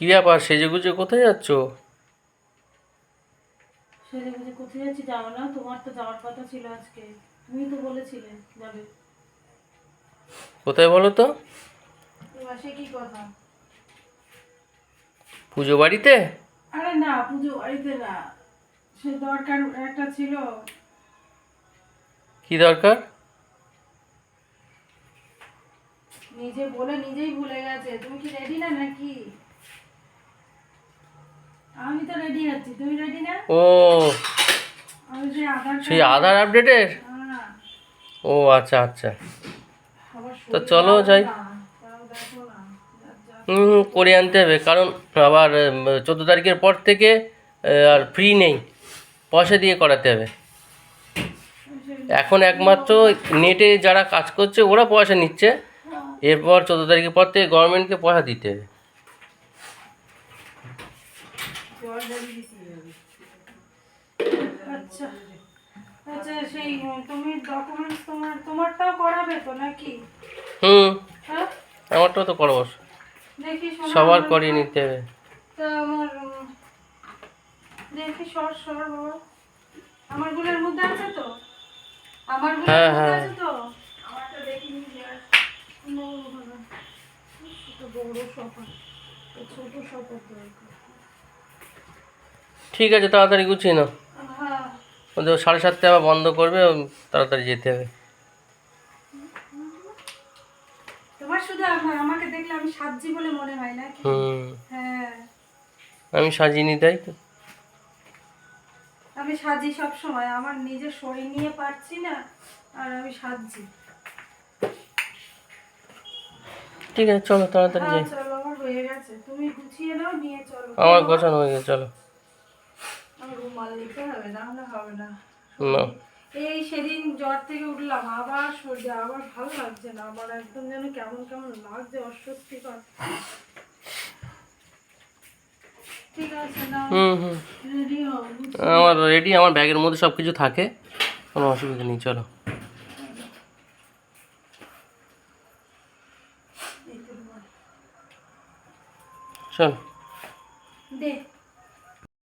কি ব্যাপার? সেজে গুজে কোথায় যাচ্ছ? কোথায় যাচ্ছি যাব না তোমার তো যাওয়ার কথা ছিল আজকে। তুমি তো বলেছিলে যাবে। কোথায় বলো তো? সে কি কথা? পুজো বাড়িতে? আরে না পুজো বাড়িতে না। সে দরকার একটা ছিল। কি দরকার? নিজে বলে নিজেই ভুলে গেছে। তুমি কি রেডি না নাকি? আমি তো রেডি আছি তুমি রেডি না? ও। সেই আধার আপডেটের হ্যাঁ, ও আচ্ছা আচ্ছা। তো চলো যাই। হুম হুম, করে আনতে হবে কারণ আবার চোদ্দ তারিখের পর থেকে আর ফ্রি নেই। পয়সা দিয়ে করাতে হবে। এখন একমাত্র নেটে যারা কাজ করছে ওরা পয়সা নিচ্ছে। এরপর চোদ্দ তারিখের পর থেকে গভর্নমেন্টকে পয়সা দিতে হবে। জল ঢেলে দিতে হবে। আচ্ছা। আচ্ছা সেই তুমি ডকুমেন্টস তোমার তোমারটাও করাবে তো নাকি? হুম। হ্যাঁ? আমারটাও তো করব। দেখি সবার করিয়ে নিতে হবে। তা আমার দেখি সর সর বাবা আমারগুলোর মধ্যে আছে তো? আমারগুলোর হ্যাঁ, মধ্যে হ্যাঁ। আছে তো? আমারটা দেখিনি যে আর কোনো হবে না। ছোট বড় দরকার। ঠিক আছে তাড়াতাড়ি গুছিয়ে নাও। হ্যাঁ। ওদের সাড়ে সাতটায় আবার বন্ধ করবে তাড়াতাড়ি যেতে হবে। আমা- হয় আমি সাজিয়ে তাই তো। আমি সাজি সব সময় আমার নিজের শরীর নিয়ে পারছি না আর আমি সাজি ঠিক আছে চলো তাড়াতাড়ি হ্যাঁ যাই। চলো আমার হয়ে গেছে। তুমি গুছিয়ে নাও নিয়ে চলো। আমার গোছানো হয়ে গেছে চলো। রুমাল নিতে হবে না হলে হবে না। না। এই সেদিন জ্বর থেকে উঠলাম আবার সর্দি আবার ভালো লাগছে না আমার একদম যেন কেমন কেমন লাগছে অস্বস্তিকর। ঠিক আছে না। হুম হুম। রেডি হও আমার রেডি আমার ব্যাগের মধ্যে সব কিছু থাকে। কোনো অসুবিধা নেই চলো। চল দে।